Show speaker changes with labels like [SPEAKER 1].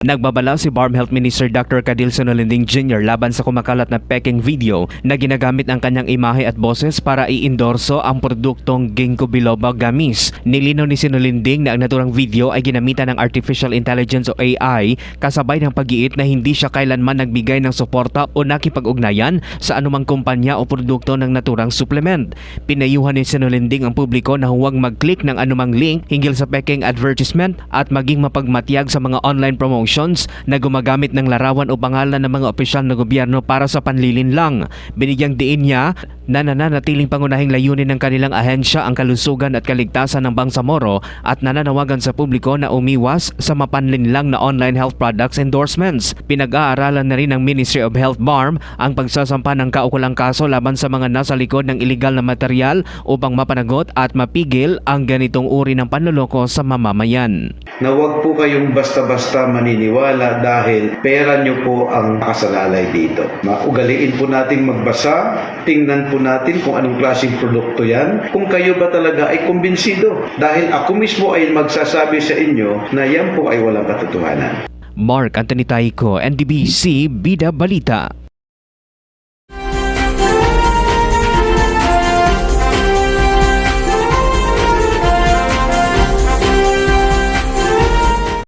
[SPEAKER 1] Nagbabala si Barm Health Minister Dr. Cadil Sonolinding Jr. laban sa kumakalat na peking video na ginagamit ang kanyang imahe at boses para i-endorso ang produktong Ginkgo biloba gamis. Nilino ni Sinolinding na ang naturang video ay ginamitan ng Artificial Intelligence o AI kasabay ng pag-iit na hindi siya kailanman nagbigay ng suporta o nakipag-ugnayan sa anumang kumpanya o produkto ng naturang supplement. Pinayuhan ni Sinolinding ang publiko na huwag mag-click ng anumang link hinggil sa peking advertisement at maging mapagmatyag sa mga online promotions na gumagamit ng larawan o pangalan ng mga opisyal na gobyerno para sa panlilin lang. Binigyang diin niya na nananatiling pangunahing layunin ng kanilang ahensya ang kalusugan at kaligtasan ng Bangsamoro at nananawagan sa publiko na umiwas sa mapanlinlang na online health products endorsements. Pinag-aaralan na rin ng Ministry of Health BARM ang pagsasampa ng kaukulang kaso laban sa mga nasa likod ng iligal na material upang mapanagot at mapigil ang ganitong uri ng panloloko sa mamamayan.
[SPEAKER 2] na huwag po kayong basta-basta maniniwala dahil pera nyo po ang kasalalay dito. Maugaliin po nating magbasa, tingnan po natin kung anong klaseng produkto yan, kung kayo ba talaga ay kumbinsido. Dahil ako mismo ay magsasabi sa inyo na yan po ay walang katotohanan.
[SPEAKER 1] Mark Anthony Taico, NDBC Bida Balita.